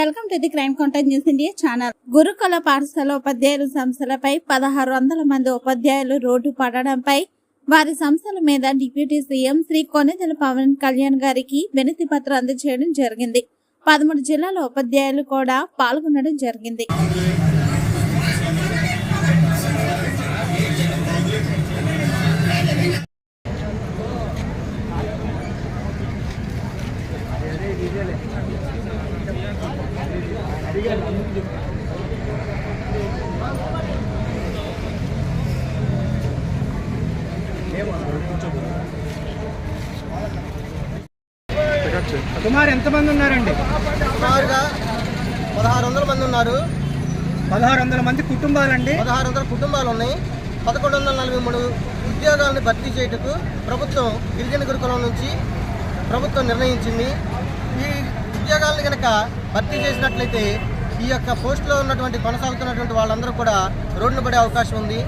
Welcome to the crime contact news India channel. గురుకుల పాఠశాల ఉపాధ్యాయుల సంస్థలపై పదహారు వందల మంది ఉపాధ్యాయులు రోడ్డు పడడంపై వారి సంస్థల మీద డిప్యూటీ సీఎం శ్రీ కొనెదల పవన్ కళ్యాణ్ గారికి వినతి పత్రం అందజేయడం జరిగింది. పదమూడు జిల్లాల ఉపాధ్యాయులు కూడా పాల్గొనడం జరిగింది. సుమారు ఎంతమంది ఉన్నారండి? సుమారుగా పదహారు వందల మంది ఉన్నారు. పదహారు వందల మంది కుటుంబాలండి. పదహారు వందల కుటుంబాలు ఉన్నాయి పదకొండు వందల నలభై మూడు ఉద్యోగాలను భర్తీ చేయుటకు ప్రభుత్వం గిరిజన గురుకులం నుంచి ప్రభుత్వం నిర్ణయించింది. ఈ ఉద్యోగాలను కనుక భర్తీ చేసినట్లయితే ఈ యొక్క పోస్టులో ఉన్నటువంటి కొనసాగుతున్నటువంటి వాళ్ళందరూ కూడా రోడ్డున పడే అవకాశం ఉంది.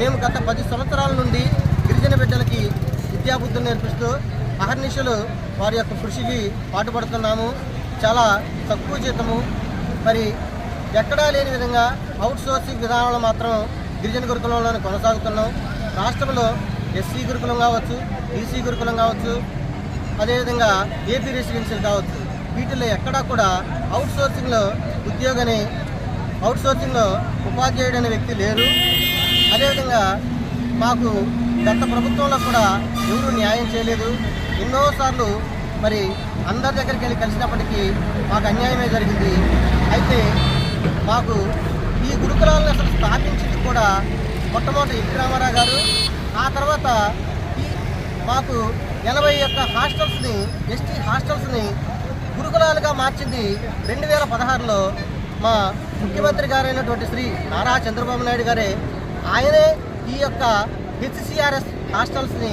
మేము గత పది సంవత్సరాల నుండి గిరిజన బిడ్డలకి విద్యాబుద్ధులు నేర్పిస్తూ అహర్నిశలు వారి యొక్క కృషికి పాటుపడుతున్నాము. చాలా తక్కువ జీతము. మరి ఎక్కడా లేని విధంగా అవుట్ సోర్సింగ్ విధానంలో మాత్రం గిరిజన గురుకులంలోనే కొనసాగుతున్నాం. రాష్ట్రంలో ఎస్సీ గురుకులం కావచ్చు ఈసీ గురుకులం కావచ్చు అదేవిధంగా ఏపీ రెసిడెన్షియల్ కావచ్చు. వీటిలో ఎక్కడా కూడా అవుట్సోర్సింగ్లో ఉద్యోగని అవుట్సోర్సింగ్లో ఉపాధ్యాయుడు అనే వ్యక్తి లేరు. అదేవిధంగా మాకు గత ప్రభుత్వంలో కూడా ఎవరు న్యాయం చేయలేదు. ఎన్నోసార్లు మరి అందరి దగ్గరికి వెళ్ళి కలిసినప్పటికీ మాకు అన్యాయమే జరిగింది. అయితే మాకు ఈ గురుకులాలను అసలు స్థాపించింది కూడా మొట్టమొదటి ఎన్టీ రామారావు గారు. ఆ తర్వాత ఈ మాకు ఎనభై యొక్క హాస్టల్స్ని ఎస్టీ హాస్టల్స్ని గురుకులాలుగా మార్చింది రెండు వేల పదహారులో మా ముఖ్యమంత్రి గారైనటువంటి శ్రీ నారా చంద్రబాబు నాయుడు గారే. ఆయనే ఈ యొక్క హెచ్సిఆర్ఎస్ హాస్టల్స్ని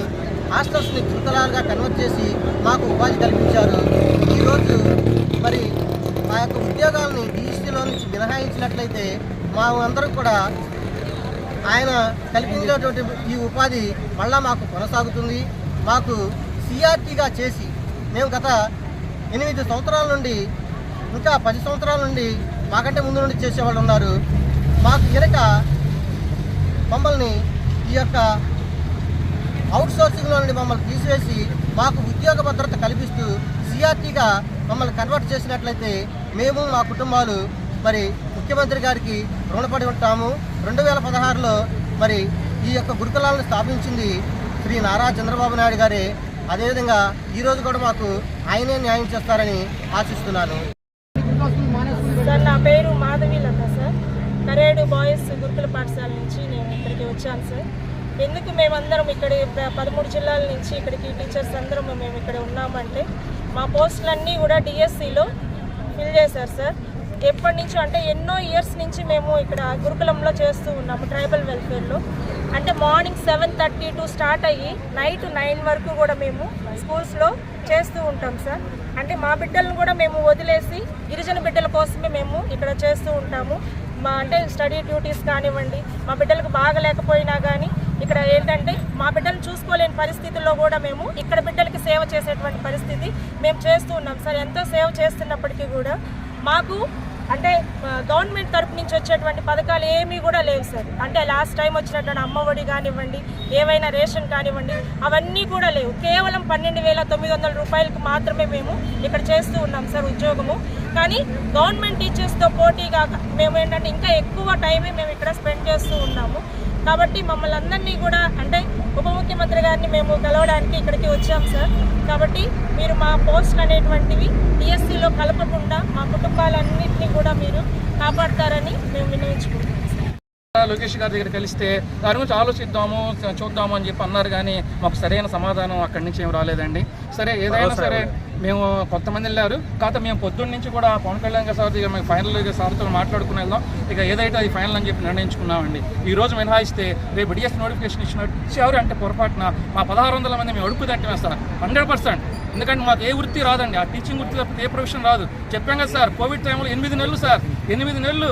హాస్టల్స్ని గురుకులాలుగా కన్వర్ట్ చేసి మాకు ఉపాధి కల్పించారు. ఈరోజు మరి మా యొక్క ఉద్యోగాలని డిఎస్సీలో నుంచి మినహాయించినట్లయితే మా అందరం కూడా ఆయన కల్పించినటువంటి ఈ ఉపాధి మళ్ళా మాకు కొనసాగుతుంది. మాకు సిఆర్టీగా చేసి మేము గత ఎనిమిది సంవత్సరాల నుండి ఇంకా పది సంవత్సరాల నుండి మాకంటే ముందు నుండి చేసేవాళ్ళు ఉన్నారు. మాకు కనుక మమ్మల్ని ఈ యొక్క అవుట్ సోర్సింగ్లో నుండి మమ్మల్ని తీసివేసి మాకు ఉద్యోగ భద్రత కల్పిస్తూ సిఆర్టీగా మమ్మల్ని కన్వర్ట్ చేసినట్లయితే మేము మా కుటుంబాలు మరి ముఖ్యమంత్రి గారికి రుణపడి ఉంటాము. రెండు వేల పదహారులో మరి ఈ యొక్క గురుకులాలను స్థాపించింది శ్రీ నారా చంద్రబాబు నాయుడు గారే. అదేవిధంగా ఈరోజు కూడా మాకు ఆయనే న్యాయం చేస్తారని ఆశిస్తున్నాను. సార్ నా పేరు మాధవి లత సార్. కరేడు బాయ్స్ గురుకుల పాఠశాల నుంచి నేను ఇక్కడికి వచ్చాను సార్. ఎందుకు మేమందరం ఇక్కడ పదమూడు జిల్లాల నుంచి ఇక్కడికి టీచర్స్ అందరం మేము ఇక్కడ ఉన్నామంటే మా పోస్టులన్నీ కూడా డిఎస్సిలో ఫిల్ చేశారు సార్. ఎప్పటి నుంచో అంటే ఎన్నో ఇయర్స్ నుంచి మేము ఇక్కడ గురుకులంలో చేస్తూ ఉన్నాము ట్రైబల్ వెల్ఫేర్లో అంటే morning seven thirty to start అయ్యి నైట్ నైన్ వరకు కూడా మేము స్కూల్స్లో చేస్తూ ఉంటాం సార్. అంటే మా బిడ్డలను కూడా మేము వదిలేసి గిరిజన బిడ్డల కోసమే మేము ఇక్కడ చేస్తూ ఉంటాము. మా అంటే స్టడీ డ్యూటీస్ కానివ్వండి మా బిడ్డలకు బాగలేకపోయినా కానీ ఇక్కడ ఏంటంటే మా బిడ్డలు చూసుకోలేని పరిస్థితుల్లో కూడా మేము ఇక్కడ బిడ్డలకి సేవ చేసేటువంటి పరిస్థితి మేము చేస్తూ ఉన్నాం సార్. ఎంతో సేవ చేస్తున్నప్పటికీ కూడా మాకు అంటే గవర్నమెంట్ తరపు నుంచి వచ్చేటువంటి పథకాలు ఏమీ కూడా లేవు సార్ అంటే లాస్ట్ టైం వచ్చినటువంటి అమ్మఒడి కానివ్వండి ఏవైనా రేషన్ కానివ్వండి అవన్నీ కూడా లేవు. కేవలం పన్నెండు వేల తొమ్మిది వందల రూపాయలకు మాత్రమే మేము ఇక్కడ చేస్తూ ఉన్నాం సార్ ఉద్యోగము. కానీ గవర్నమెంట్ టీచర్స్తో పోటీగా మేము ఏంటంటే ఇంకా ఎక్కువ టైమే మేము ఇక్కడ స్పెండ్ చేస్తూ ఉన్నాము. కాబట్టి మమ్మల్ని అందరినీ కూడా అంటే ఉప ముఖ్యమంత్రి గారిని మేము కలవడానికి ఇక్కడికి వచ్చాం సార్ కాబట్టి మీరు మా పోస్ట్ అనేటువంటివి టీఎస్సీలో కలపకుండా మా కుటుంబాలన్నింటినీ కూడా మీరు కాపాడతారని మేము విన్నవించుకుంటున్నాం లోకేష్ గారి దగ్గర కలిస్తే దాని గురించి ఆలోచిద్దాము చూద్దాము అని చెప్పి అన్నారు కానీ మాకు సరైన సమాధానం అక్కడి నుంచి ఏం రాలేదండి. సరే ఏదైనా సరే మేము కొంతమంది వెళ్ళారు. కాకపోతే మేము పొద్దున్న నుంచి కూడా పవన్ కళ్యాణ్ గారి సార్ దగ్గర మేము ఫైనల్ సార్తో మాట్లాడుకుని వెళ్దాం. ఇక ఏదైతే అది ఫైనల్ అని చెప్పి నిర్ణయించుకున్నామండి. ఈ రోజు మినహాయిస్తే రేపు డిఎస్ నోటిఫికేషన్ ఇచ్చినట్టు ఇచ్చారు అంటే పొరపాటున మా పదహారు వందల మంది మేము అడుగు తట్టి వేస్తాం హండ్రెడ్ పర్సెంట్. ఎందుకంటే మాకు ఏ వృత్తి రాదండి. ఆ టీచింగ్ వృత్తి తప్పితే ఏ ప్రొఫెషన్ రాదు. చెప్పాం కదా సార్ కోవిడ్ టైంలో ఎనిమిది నెలలు సార్. ఎనిమిది నెలలు